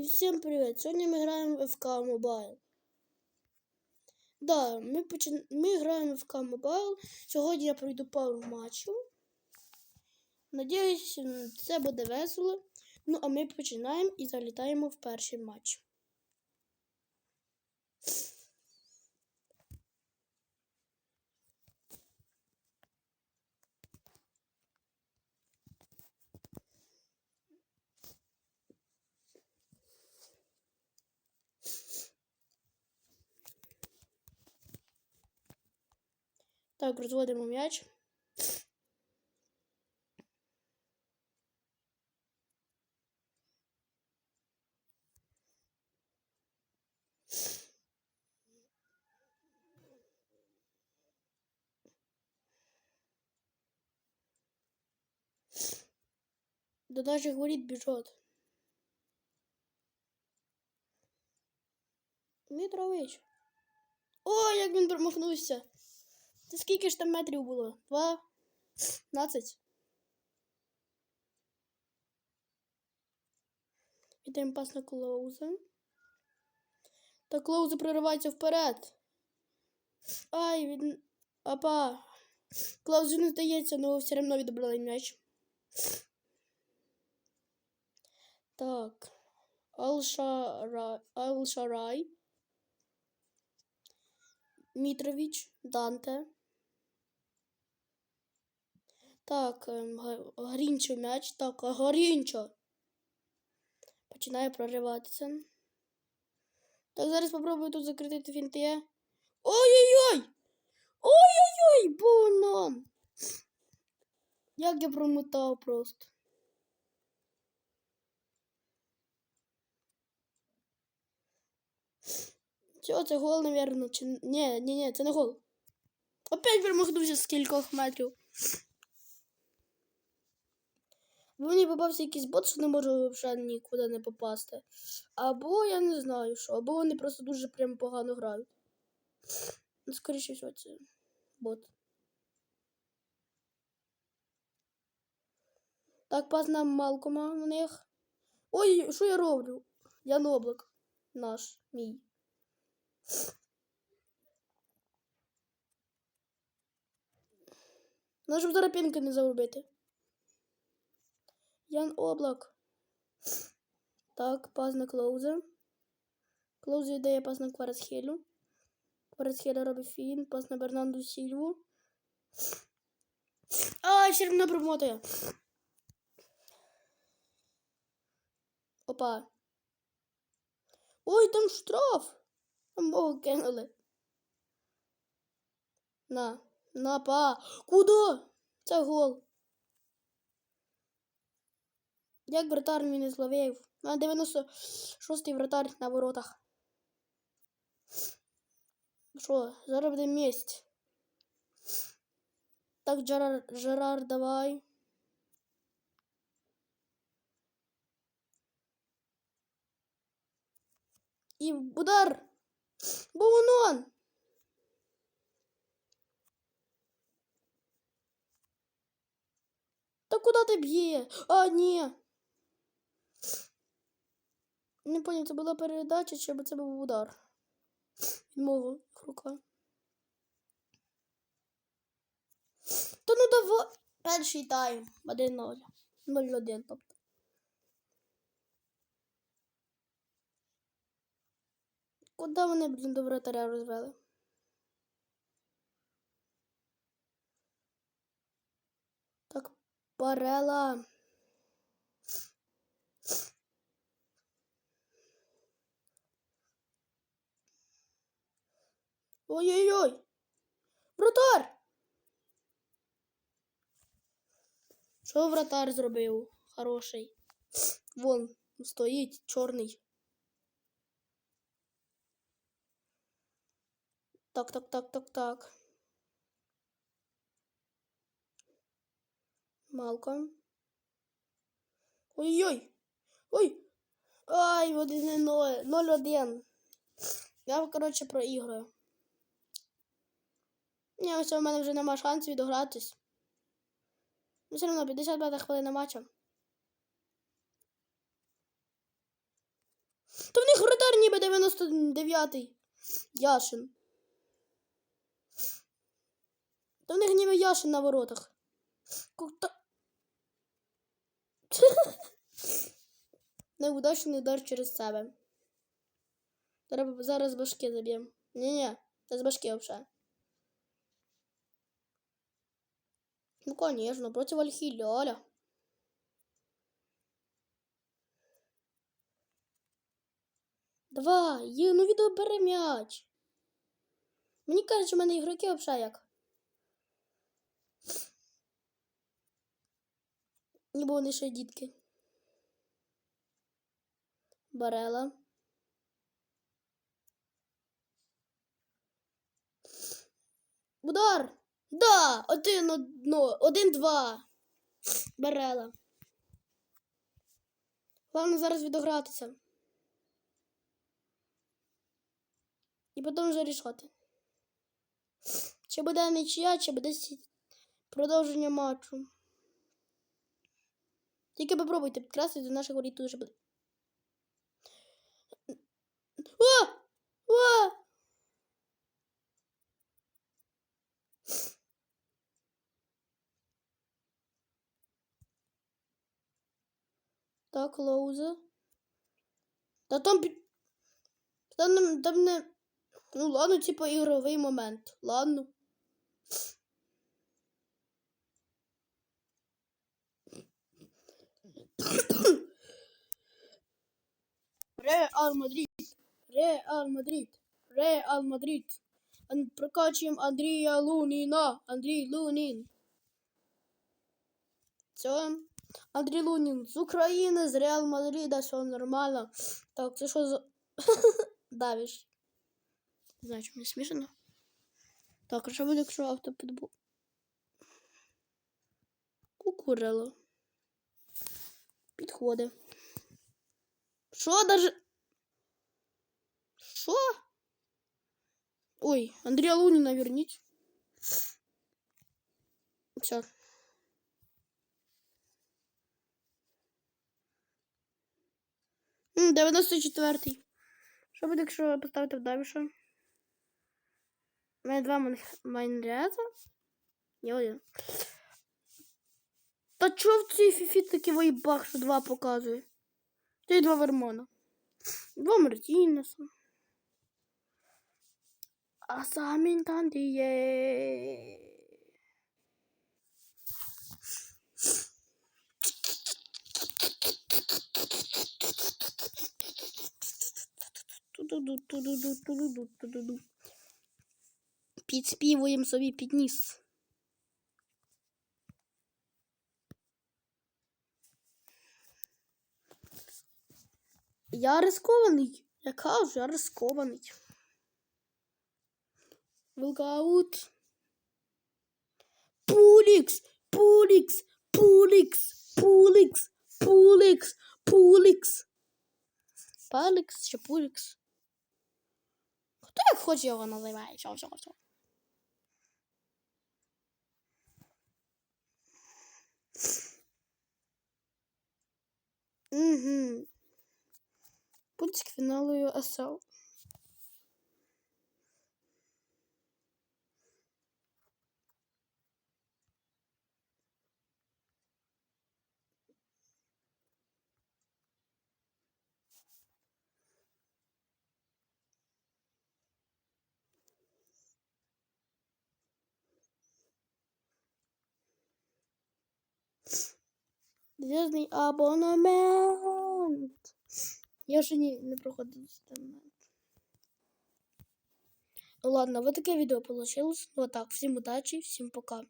І всім привіт! Сьогодні ми граємо в FK Mobile. Да, ми, почин... ми граємо в FK Mobile. Сьогодні я пройду пару матчів. Надіюсь, це буде весело. Ну, а ми починаємо і залітаємо в перший матч. Так, розводимо м'яч. До наших воріт біжать. Мітрович. О, як він промахнувся. Це скільки ж там метрів було? Два? 15? Віддаємо пас на Клоуза. Та Клоуза проривається вперед. Ай, він. Апа. Клоузу не здається, але все одно відобрали м'яч. Так. Алшара... Алшарай. Мітрович, Данте. Так, ем, Гарінчо м'яч. Так, а Гарінчо. Починає прориватися. Так, зараз попробую тут закрити фінти. Ой-ой-ой! Ой-ой-ой! Банан! Як я промотав просто. Все, це гол, напевно. Чи... Ні, ні, ні, це не гол. Опять перемогнувся з кількох метрів. Мені попався якийсь бот, що не можу взагалі нікуди не попасти. Або я не знаю що, або вони просто дуже прям погано грають. Ну, скоріше всього, це бот. Так, пас на Малкома у них. Ой, що я роблю? Ян Облак. Наш, мій. Ну, щоб зараз пінки не заробити. Ян Облак. Так, пас на Клоуза. Клоуза віддає пас на Кварацхелю. Кварацхеля робить фін, пас на Бернанду Сільву. А, мене промотує. Опа. Ой, там штраф. Там мого кинули. На, на, па. Куди? Це гол. Як вратар мені зловив? На 96-й вратар на воротах. Що, зараз буде місць. Так, Джерар, Жерар, давай. І удар! Баунон! Та куди ти б'є? А, ні. Не поняв, це була передача, чи це був удар. Мого рука. Та ну давай. Перший тайм. 1-0. 0-1, тобто. Куди вони, блін, до вратаря розвели? Так, Барела. Ой-ой-ой! Вратар! Що вратар зробив? Хороший. Вон стоїть чорний. Так, так, так, так, так. Малком. Ой-ой! Ой! Ай, 1-0. 0-1. Я, коротше, проіграю. Ні, ось у мене вже нема шансів відогратись. Ну, все одно 55 хвилина матча. Воротар ніби 99-й. Яшин. Та в них ніби Яшин на воротах. Ку- та- Неудачний удар через себе. Треба зараз башки заб'ємо. Ні-ні, це з башки взагалі. Ну, конечно, против Альхиляля. Давай, є, ну відобери м'яч. Мені кажуть, що в мене ігроки взагалі як. Ніби вони ще дітки. Барела. Удар! Да! Один, одно, один-два. Барела. Головне зараз відогратися. І потім вже рішати. Чи буде нічия, чи буде продовження матчу. Тільки попробуйте підкрасити до наших воріт дуже буде. О! О! Так, лоуза. Та там. Там, там не... Ну ладно, типа ігровий момент. Ладно. Реал Мадрид. Реал Мадрид. Реал Мадрид. Прокачуємо Андрія Луніна. Андрій Лунін. Все. Андрій Лунін з України, з Реал Мадрида, все нормально. Так, це що за. Давиш. Не знаю, чи мені смішно. Так, а що буде, якщо автопідбу? Кукурело. Підходи. Що даже. Що? Ой, Андрія Луніна верніть. Все. 94-й. Що буде, якщо поставити в Давіша? У мене два Майн- Майнряза. Є один. Та чого в цій фіфі такий вайбах, що два показує? Та два Вермона. Два Мартінеса. А самін там є. Підспівуємо собі підніс. Я рискований. Я кажу, я рискований. Вилкаут. Пулікс, пулікс, пулікс, пулікс, пулікс, пулікс. Палікс чи пулікс? Хто як хоче його називає? Що, що, що? Угу. Путь к фіналу СЛ. Зв'язний абонемент. Я ще ні, не проходив абонемент. Ну ладно, вот таке відео получилось. Вот так. Всім удачі, всім пока.